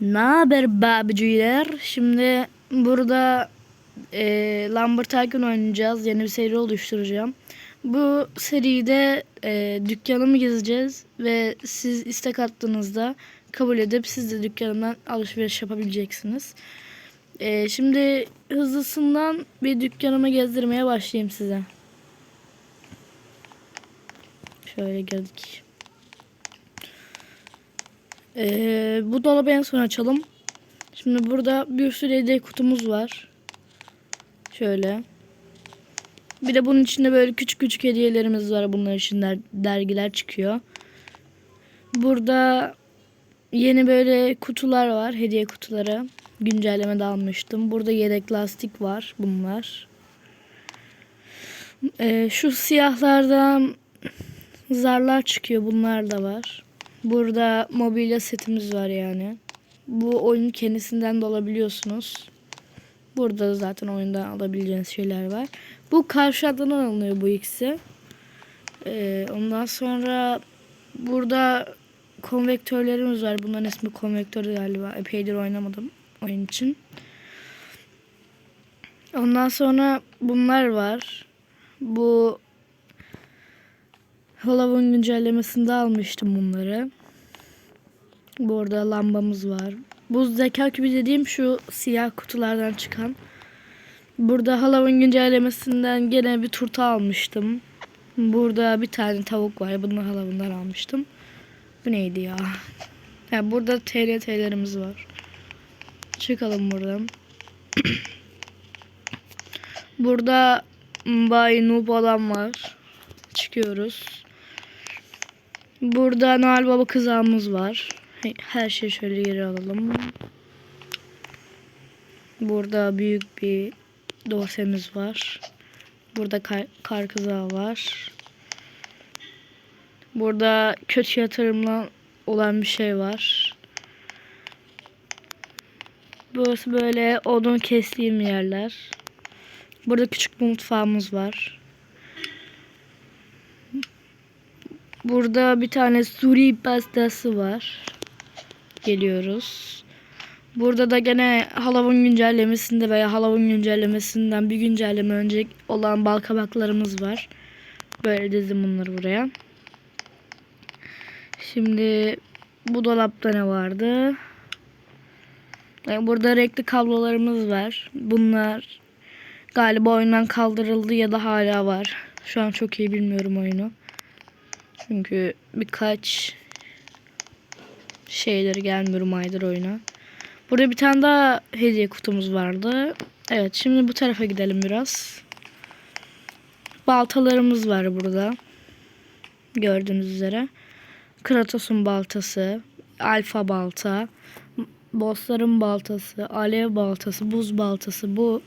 Ne haber babiciler? Şimdi burada e, Lambert Tycoon oynayacağız. Yeni bir seri oluşturacağım. Bu seride e, dükkanımı gezeceğiz ve siz istek attığınızda kabul edip siz de dükkanımdan alışveriş yapabileceksiniz. E, şimdi hızlısından bir dükkanımı gezdirmeye başlayayım size. Şöyle geldik. Ee, bu dolabı en son açalım. Şimdi burada bir sürü hediye kutumuz var. Şöyle. Bir de bunun içinde böyle küçük küçük hediyelerimiz var. Bunlar için der- dergiler çıkıyor. Burada yeni böyle kutular var. Hediye kutuları. Güncelleme de almıştım. Burada yedek lastik var. Bunlar. Ee, şu siyahlardan zarlar çıkıyor. Bunlar da var. Burada mobilya setimiz var yani. Bu oyun kendisinden de alabiliyorsunuz. Burada da zaten oyundan alabileceğiniz şeyler var. Bu karşı adından alınıyor bu ikisi. Ee, ondan sonra burada konvektörlerimiz var. Bunların ismi konvektör galiba. Epeydir oynamadım oyun için. Ondan sonra bunlar var. Bu Halloween güncellemesinde almıştım bunları. Bu arada lambamız var. Bu zeka küpü dediğim şu siyah kutulardan çıkan. Burada Halloween güncellemesinden gene bir turta almıştım. Burada bir tane tavuk var. Bunu Halloween'dan almıştım. Bu neydi ya? Ha, burada TRT'lerimiz var. Çıkalım buradan. burada Bay Noob olan var. Çıkıyoruz. Burada Noel Baba kızağımız var. He- Her şeyi şöyle geri alalım. Burada büyük bir dosyamız var. Burada kar, kar kızağı var. Burada kötü yatırımla olan bir şey var. Burası böyle odun kestiğim yerler. Burada küçük bir mutfağımız var. Burada bir tane suri pastası var. Geliyoruz. Burada da gene Halloween güncellemesinde veya Halloween güncellemesinden bir güncelleme önce olan bal kabaklarımız var. Böyle dizdim bunları buraya. Şimdi bu dolapta ne vardı? Burada renkli kablolarımız var. Bunlar galiba oyundan kaldırıldı ya da hala var. Şu an çok iyi bilmiyorum oyunu. Çünkü birkaç şeyleri gelmiyorum aydır oyuna. Burada bir tane daha hediye kutumuz vardı. Evet şimdi bu tarafa gidelim biraz. Baltalarımız var burada. Gördüğünüz üzere. Kratos'un baltası, alfa balta, bossların baltası, alev baltası, buz baltası, bu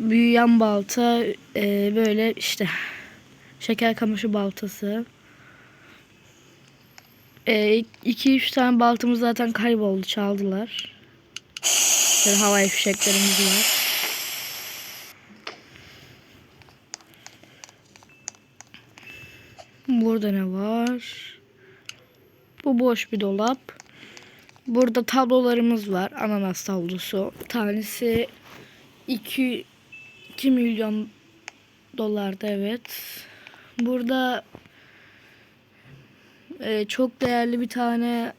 büyüyen balta e, böyle işte şeker kamışı baltası. 2-3 tane baltamız zaten kayboldu çaldılar. Böyle havai fişeklerimiz var. Burada ne var? Bu boş bir dolap. Burada tablolarımız var. Ananas tablosu. Tanesi 2 2 milyon dolarda evet. Burada e, çok değerli bir tane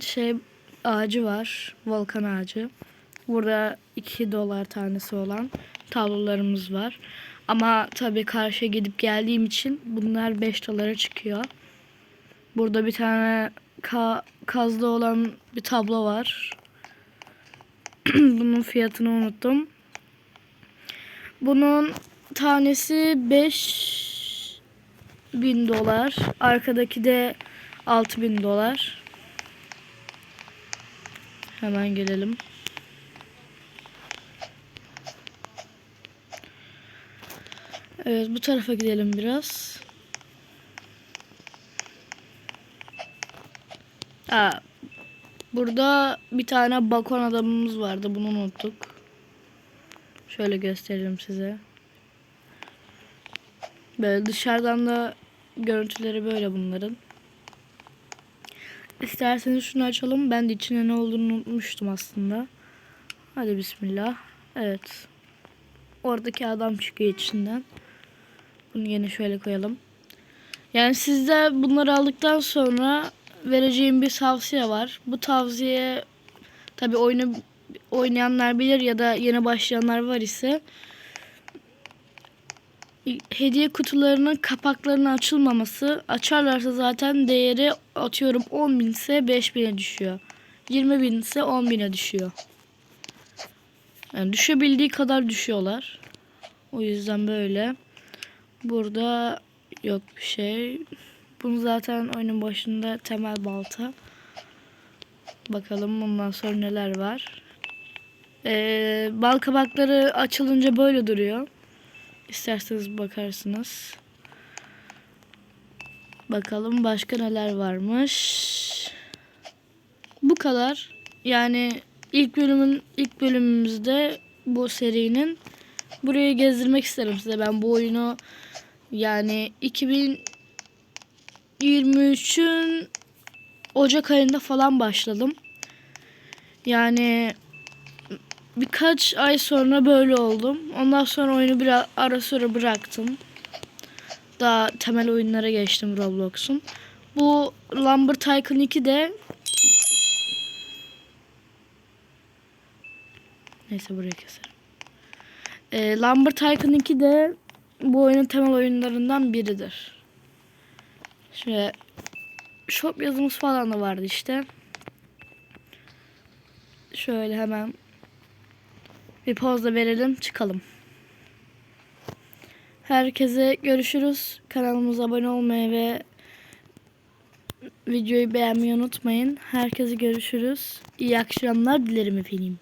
şey ağacı var. Volkan ağacı. Burada 2 dolar tanesi olan tablolarımız var. Ama tabii karşıya gidip geldiğim için bunlar 5 dolara çıkıyor. Burada bir tane ka kazda olan bir tablo var. Bunun fiyatını unuttum. Bunun tanesi 5 bin dolar. Arkadaki de 6 bin dolar. Hemen gelelim. Evet bu tarafa gidelim biraz. Aa, burada bir tane balkon adamımız vardı. Bunu unuttuk. Şöyle göstereyim size. Böyle dışarıdan da görüntüleri böyle bunların. İsterseniz şunu açalım. Ben de içine ne olduğunu unutmuştum aslında. Hadi bismillah. Evet. Oradaki adam çıkıyor içinden. Bunu yine şöyle koyalım. Yani sizde bunları aldıktan sonra vereceğim bir tavsiye var. Bu tavsiye tabi oyunu oynayanlar bilir ya da yeni başlayanlar var ise hediye kutularının kapaklarının açılmaması açarlarsa zaten değeri atıyorum 10 bin ise 5000'e düşüyor. 20 bin ise 10 bine düşüyor. Yani düşebildiği kadar düşüyorlar. O yüzden böyle. Burada yok bir şey. Bunu zaten oyunun başında temel balta. Bakalım bundan sonra neler var. Ee, bal kabakları açılınca böyle duruyor. İsterseniz bakarsınız. Bakalım başka neler varmış. Bu kadar. Yani ilk bölümün ilk bölümümüzde bu serinin burayı gezdirmek isterim size. Ben bu oyunu yani 2023'ün Ocak ayında falan başladım. Yani birkaç ay sonra böyle oldum. Ondan sonra oyunu biraz ara sıra bıraktım. Daha temel oyunlara geçtim Roblox'un. Bu Lumber Tycoon 2 de Neyse buraya keserim. Ee, Lumber Tycoon 2 de bu oyunun temel oyunlarından biridir. Şöyle shop yazımız falan da vardı işte. Şöyle hemen bir poz da verelim çıkalım. Herkese görüşürüz. Kanalımıza abone olmayı ve videoyu beğenmeyi unutmayın. Herkese görüşürüz. İyi akşamlar dilerim efendim.